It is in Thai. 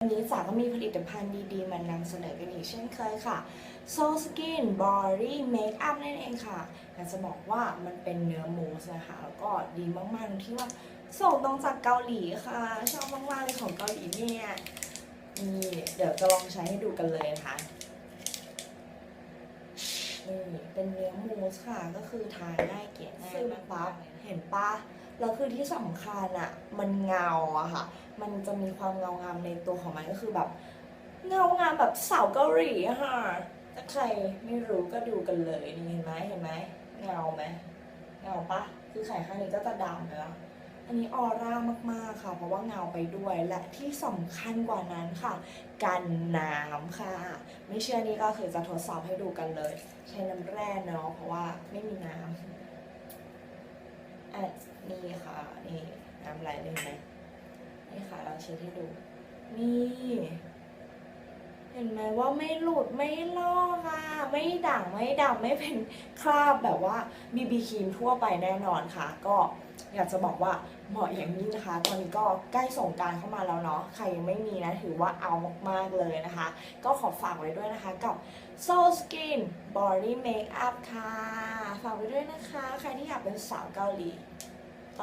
วันนี้จ๋าก็มีผลิตภัณฑ์ดีๆ มานำเสนอกันอีกเช่นเคยค่ะ Soul Skin Body Makeup นั่นเองค่ะอยากจะบอกว่ามันเป็นเนื้อมูสนะคะ แล้วก็ดีมากๆที่ว่าส่งตรงจากเกาหลีค่ะ ชอบมากๆเลยของเกาหลีเนี่ยนี่เดี๋ยวจะลองใช้ให้ดูกันเลยนะคะ นี่เป็นเนื้อมูสค่ะ ก็คือทาง่ายเกลี่ยง่ายมากปั๊บเห็นปะแล้วคือที่สำคัญอะมันเงาอะค่ะ มันจะมีความเงางามในตัวของมันก็คือแบบ เงางามแบบสาวเกาหลีอะค่ะถ้าใครไม่รู้ก็ดูกันเลยนี่เห็นไหมเห็นไหมเงาไหมเงาปะคือไข่ข้างนี้ก็จะดำแล้ว อันนี้ออร่ามากๆค่ะ เพราะว่าเงาไปด้วย และที่สำคัญกว่านั้นค่ะ กันน้ำค่ะ ไม่เชื่อนี่ก็คือจะทดสอบให้ดูกันเลย ใช้น้ำแร่เนาะเพราะว่าไม่มีน้ำอะนี่ค่ะนี่น้ำไหลเลยไหมนี่ค่ะเราเช็ดให้ดู นี่เห็นไหมว่าไม่หลุดไม่ลอกค่ะ ไม่ด่างไม่ดำไม่เป็นคราบแบบว่าบีบีครีมทั่วไปแน่นอนค่ะ ก็ อยากจะบอกว่าเหมาะอย่างยิ่งนะคะ ตอนนี้ก็ใกล้ส่งการเข้ามาแล้วเนาะใครยังไม่มีนะถือว่าเอามากๆเลยนะคะ ก็ขอฝากไว้ด้วยนะคะกับ Soul Skin Body Makeup ค่ะ ฝากไว้ด้วยนะคะ ใครที่อยากเป็นสาวเกาหลี